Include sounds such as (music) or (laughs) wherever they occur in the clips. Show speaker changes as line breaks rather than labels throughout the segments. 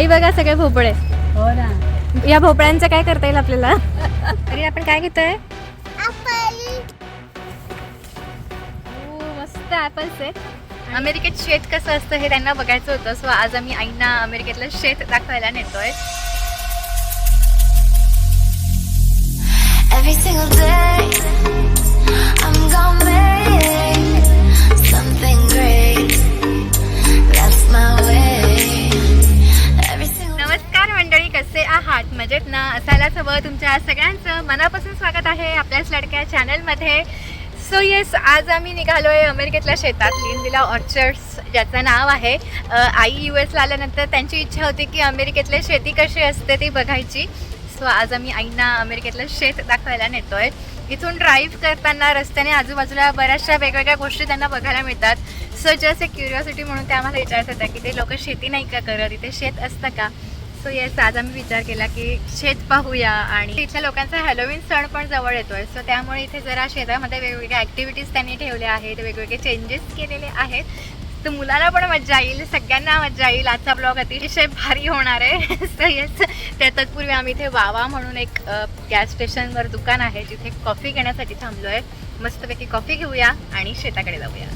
आई बघा सगळे भोपळे.
हो ना.
या भोपळ्यांचं काय करता येईल आपल्याला? तरी आपण काय घेतोय? ओ, मस्त ऍपल्स आहे अमेरिकेत शेत कसं असतं हे त्यांना बघायचं होतं सो आज आम्ही आईंना अमेरिकेतलं शेत दाखवायला नेतोय.
Every single day,
आपल्याच लडक्या चॅनलमध्ये सो येस आज आम्ही निघालो आहे अमेरिकेतल्या शेतात लिनविला ऑर्चर्ड्स ज्याचं नाव आहे. आई यू एसला आल्यानंतर त्यांची इच्छा होती की अमेरिकेतल्या शेती कशी असते ती बघायची. सो आज आम्ही आईंना अमेरिकेतलं शेत दाखवायला नेतोय. इथून ड्राईव्ह करताना रस्त्याने आजूबाजूला बऱ्याचशा वेगवेगळ्या गोष्टी त्यांना बघायला मिळतात. सो जस्ट एक क्युरिओसिटी म्हणून ते आम्हाला विचारायचं होतं की ते लोक शेती नाही का करत? इथे शेत असतं का? सो येस आज आम्ही विचार केला की शेत पाहूया आणि इथल्या लोकांचा हॅलोविन सण पण जवळ येतोय. सो त्यामुळे इथे जरा शेतामध्ये वेगवेगळ्या ॲक्टिव्हिटीज त्यांनी ठेवल्या आहेत वेगवेगळे चेंजेस केलेले आहेत. तर मुलांना पण मज्जा येईल सगळ्यांना मज्जा येईल. आजचा ब्लॉग अतिशय भारी होणार आहे. (laughs) सो येस त्या तत्पूर्वी आम्ही इथे वावा म्हणून एक गॅस स्टेशनवर दुकान आहे जिथे कॉफी घेण्यासाठी थांबलोय. मस्तपैकी कॉफी घेऊया आणि शेताकडे जाऊया.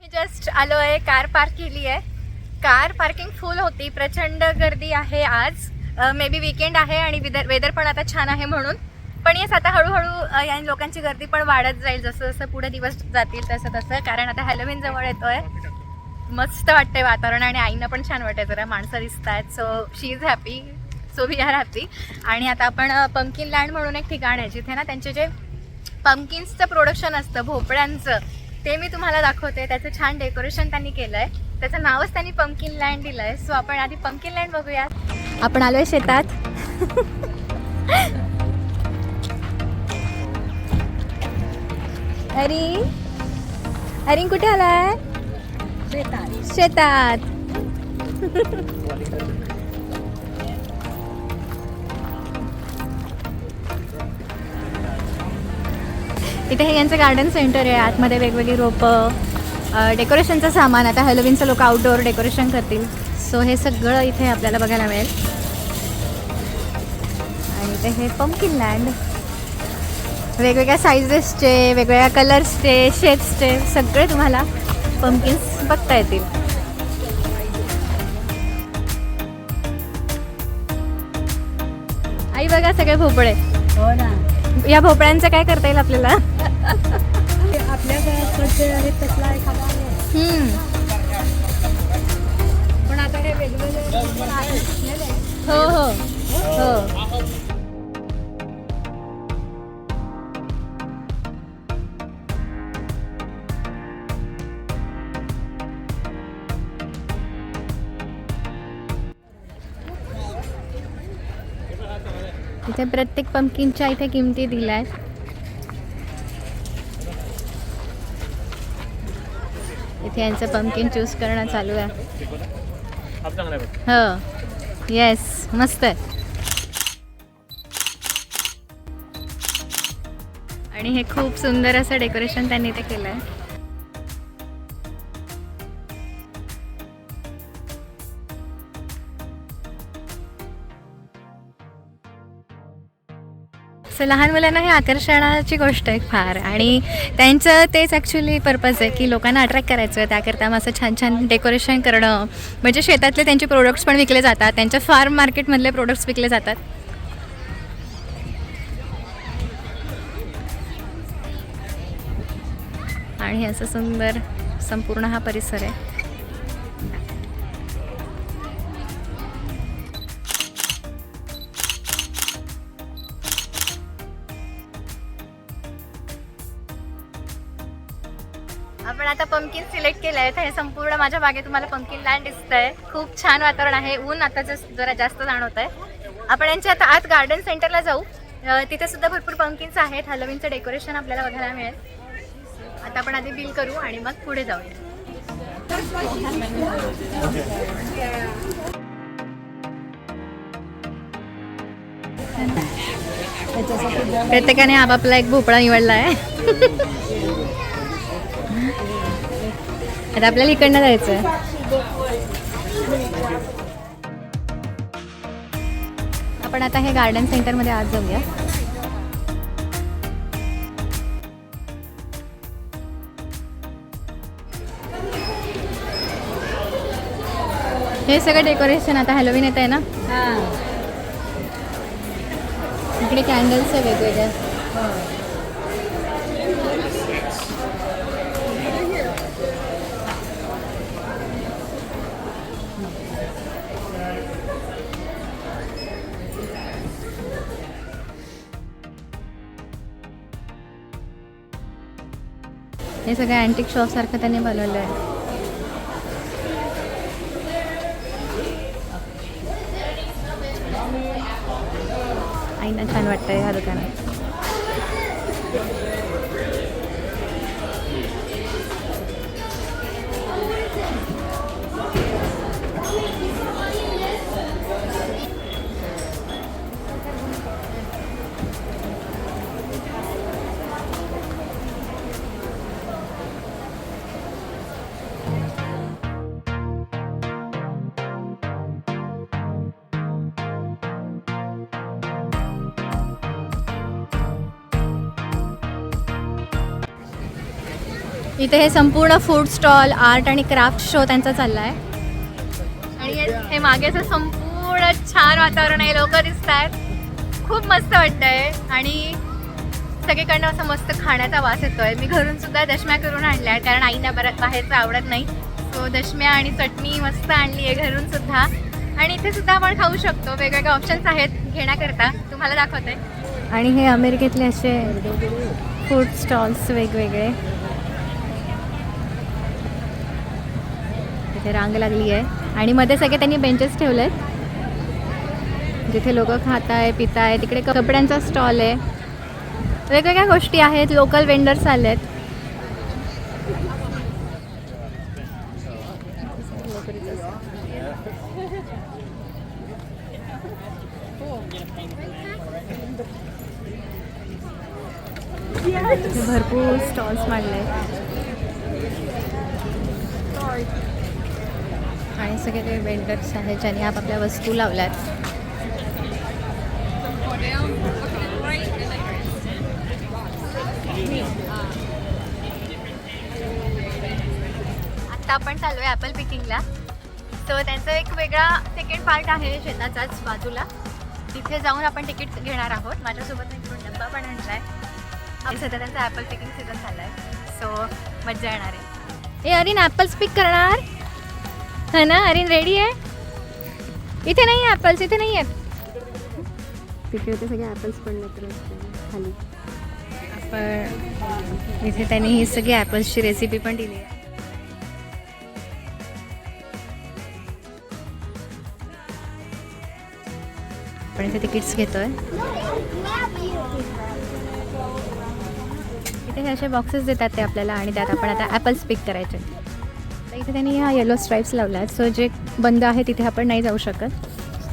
मी जस्ट आलो आहे कार पार्क केली आहे कार पार्किंग फुल होती. प्रचंड गर्दी आहे आज. मे बी विकेंड आहे आणि विदर वेदर पण आता छान आहे म्हणून. पण येस आता हळूहळू या लोकांची गर्दी पण वाढत जाईल. जसं जसं पुढे दिवस जातील तसं तसं. कारण आता हॅलोविन जवळ येतोय. मस्त वाटतंय वातावरण आणि आईनं पण छान वाटतंय. जरा माणसं दिसत आहेत so she is happy so we are happy आणि आता आपण पंकिन लँड म्हणून एक ठिकाण आहे. जिथे ना त्यांचे जे पंकिन्सचं प्रोडक्शन असतं भोपळ्यांचं ते मी तुम्हाला दाखवते. त्याचं छान डेकोरेशन त्यांनी केलं आहे त्याचं नावच त्यांनी पंकिन लँड दिलं आहे सो आपण आधी पंकिन लँड बघूया आपण आलो आहे शेतात. हरी? अरी कुठे आलाय?
शेतात.
शेतात इथे हे यांचं गार्डन सेंटर आहे. आतमध्ये वेगवेगळी रोपं. डेकोरेशनचं सामान आता हॅलोविनचं लोक आउटडोअर डेकोरेशन करतील. सो हे सगळं इथे आपल्याला बघायला मिळेल. आणि इथे हे पंकिन लँड वेगवेगळ्या साईजेसचे वेगवेगळ्या कलर्सचे शेप्सचे सगळे तुम्हाला पंकिन्स बघता येतील. आई बघा सगळे भोपळे.
हो ना.
या भोपळ्यांचं काय करता येईल आपल्याला? (laughs)
आहे तसला एखादा. पण आता हे वेगवेगळे?
हो हो हो इथे प्रत्येक पंपकिनच्या इथे किमती दिल्या आहेत इथे यांचं पंपकिन चूज करणं चालू आहे. हो. येस मस्त आहे. आणि हे खूप सुंदर असं डेकोरेशन त्यांनी इथे केलं आहे सो लहान मुलांना हे आकर्षणाची गोष्ट आहे फार. आणि त्यांचं तेच ॲक्च्युली पर्पज आहे की लोकांना अट्रॅक्ट करायचं त्याकरता मग असं छान छान डेकोरेशन करणं. म्हणजे शेतातले त्यांचे प्रोडक्ट्स पण विकले जातात. त्यांच्या फार्म मार्केटमधले प्रोडक्ट्स विकले जातात. आणि असं सुंदर संपूर्ण हा परिसर आहे. पंकिन सिलेक्ट केलं आहे तर हे संपूर्ण माझ्या मागे तुम्हाला पंकिन लँड आहे खूप छान वातावरण आहे. ऊन आता जरा जास्त जाणवत आहे आपण यांच्या आता आत गार्डन सेंटरला जाऊ. तिथे सुद्धा भरपूर पंकिन्स आहेत. हॅलोविनचं डेकोरेशन आपल्याला बघायला मिळेल. आता आपण आधी बिल करू आणि मग पुढे जाऊया. प्रत्येकाने आपापला एक भोपळा निवडला आहे (laughs) आता आपल्याला इकडनं जायचं आहे आपण आता हे गार्डन सेंटरमध्ये आज जाऊया. हे सगळं डेकोरेशन आता हॅलोविन येत आहे ना इकडे कॅन्डल्स आहे वेगवेगळ्या. हे सगळं अँटिक शॉप सारखं त्यांनी बनवलं आहे. आईना छान वाटतंय ह्या दुकानात. इथे हे संपूर्ण फूड स्टॉल आर्ट आणि क्राफ्ट शो त्यांचा चालला आहे आणि हे- मागेचं संपूर्ण छान वातावरण आहे लोक दिसत आहेत खूप मस्त वाटतंय. आणि सगळीकडनं असं मस्त खाण्याचा वास येतोय. मी घरून सुद्धा दशम्या करून आणल्या आहेत कारण आईना बरं बाहेरचं आवडत नाही. सो दशम्या आणि चटणी मस्त आणली आहे घरून सुद्धा. आणि इथे सुद्धा आपण खाऊ शकतो. वेगवेगळे ऑप्शन्स आहेत घेण्याकरता. तुम्हाला दाखवते. आणि हे अमेरिकेतले असे फूड स्टॉल्स वेगवेगळे. इथे रांग लागली आहे. आणि मध्ये सगळे त्यांनी बेंचेस ठेवले आहेत जिथे लोक खात आहे पित आहे तिकडे कपड्यांचा स्टॉल आहे. वेगवेगळ्या गोष्टी आहेत लोकल वेंडर्स आले आहेत भरपूर स्टॉल्स मांडले आहेत आणि सगळे ते वेंडर्स आहेत ज्यांनी आपापल्या वस्तू लावल्यात. आता आपण चालू आहे ॲपल पिकिंगला सो त्यांचा एक वेगळा सेकंड पार्ट आहे शेताचाच बाजूला. तिथे जाऊन आपण तिकीट घेणार आहोत. माझ्यासोबत मी इकडून डब्बा पण आणला आहे सध्या त्यांचा ॲपल पिकिंग सीझन झाला आहे. सो मज्जा येणार आहे. ए अरिन ॲपल्स पिक करणार? हा ना? अरिन रेडी आहे इथे नाही ॲपल्स इथे नाही आहेत तिथे होते सगळे ॲपल्स पडले खाली. आपण इथे त्यांनी ही सगळी ॲपल्सची रेसिपी पण दिली आहे. आपण इथे तिकीट्स घेतोय. इथे हे असे बॉक्सेस देतात ते आपल्याला आणि त्यात आपण आता ॲपल्स पिक करायचे. आता इथे त्यांनी ह्या येलो स्ट्राईप्स लावल्या आहेत. सो जे बंद आहे तिथे आपण नाही जाऊ शकत.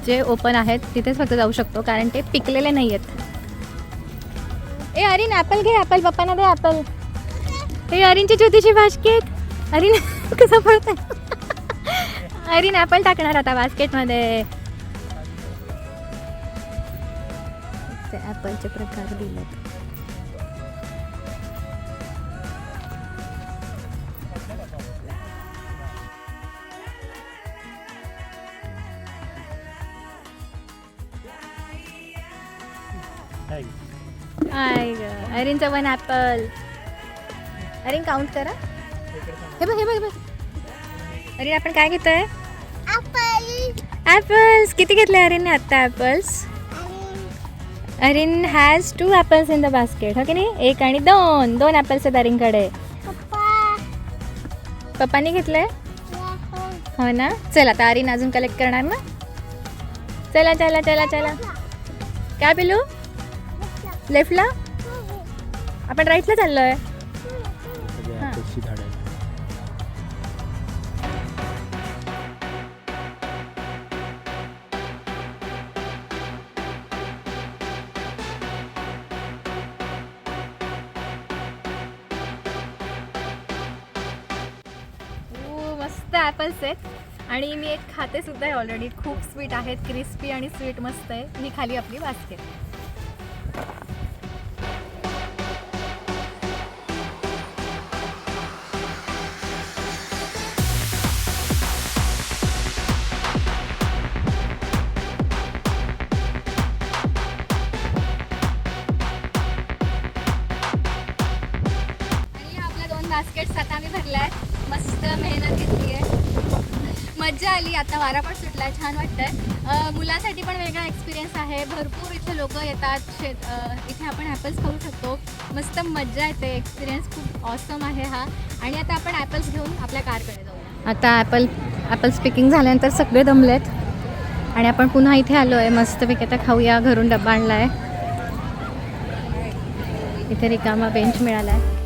जे ओपन आहेत तिथेच फक्त जाऊ शकतो. कारण ते पिकलेले नाही आहेत. ए अरिन ॲपल घे ॲपल पप्पांना दे ॲपल हे अरिनची ज्योतिषी बास्केट अरिन (laughs) कसं पळत (laughs) अरिन ॲपल टाकणार आता बास्केटमध्ये ते ॲपलचे प्रकार दिलेत. आय ग अरिनचा वन ॲपल अरिन काउंट करा. हे बघ हे बघ बघ. अरिन आपण काय घेतोय? ॲपल्स किती घेतले अरिनने आत्ता apples Arin has two apples in the basket हो की नाही? एक आणि दोन. दोन ॲपल्स आहेत अरिनकडे पप्पानी घेतलंय? हो ना? चल आता अरिन अजून कलेक्ट करणार ना? चला चला चला चला. काय पिलू? लेफ्टला? आपण राईटला चाललोय. हां. ओ, मस्त ॲपल्स आहेत. आणि मी एक खाते सुद्धा आहे ऑलरेडी खूप स्वीट आहेत. क्रिस्पी आणि स्वीट मस्त आहे. ही खाली आपली बास्केट आता वारा पण सुटला छान वाटतंय. अं, मुलांसाठी पण वेगळा एक्सपिरियन्स आहे. भरपूर इथे लोक येतात. शेत इथे आपण ॲपल्स खाऊ शकतो. मस्त मज्जा येते. एक्सपिरियन्स खूप ऑसम आहे हा. आणि आता आपण ॲपल्स घेऊन आपल्या कारकडे जाऊ आता ॲपल ॲपल्स पिकिंग झाल्यानंतर सगळे दमलेत. आणि आपण पुन्हा इथे आलो आहे मस्तपैकी आता खाऊया. घरून डब्बा आणला आहे इथे रिकामा बेंच मिळाला आहे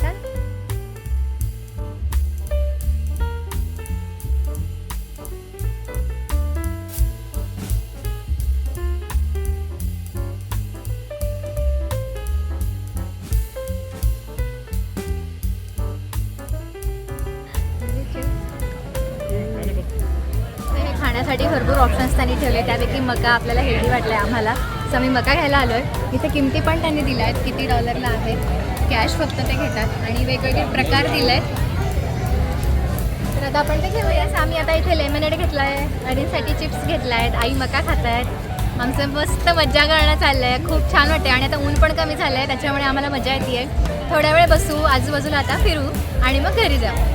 हे खाण्यासाठी भरपूर ऑप्शन्स त्यांनी ठेवले. त्यापैकी मका आपल्याला हेल्दी वाटलं आहे आम्हाला. सो आम्ही मका घ्यायला आलो आहे इथे किमती पण त्यांनी दिल्या आहेत किती डॉलरला आहे कॅश फक्त ते घेतात. आणि वेगवेगळे प्रकार दिले आहेत तर आता आपण ते घेऊया. असं आम्ही आता इथे लेमनेड घेतला आहे अडींसाठी चिप्स घेतला आहेत आई मका खात आहेत आमचं मस्त मज्जा करणं चाललं आहे खूप छान वाटते आणि आता ऊन पण कमी झालं आहे त्याच्यामुळे आम्हाला मजा येते आहे थोड्या वेळ बसू. आजूबाजूला आता फिरू. आणि मग घरी जाऊ.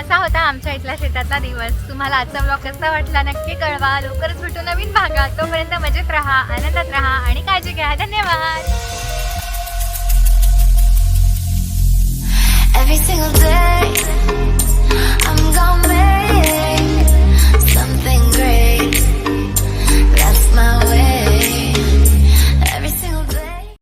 असा होता आमच्या इथल्या शेतातला दिवस. तुम्हाला आजचा ब्लॉग कसा वाटला नक्की कळवा. लवकरच भेटू नवीन भागा तोपर्यंत मजेत राहा आनंदात राहा आणि काळजी घ्या. धन्यवाद.
Every single day, I'm gonna make something great. That's my way.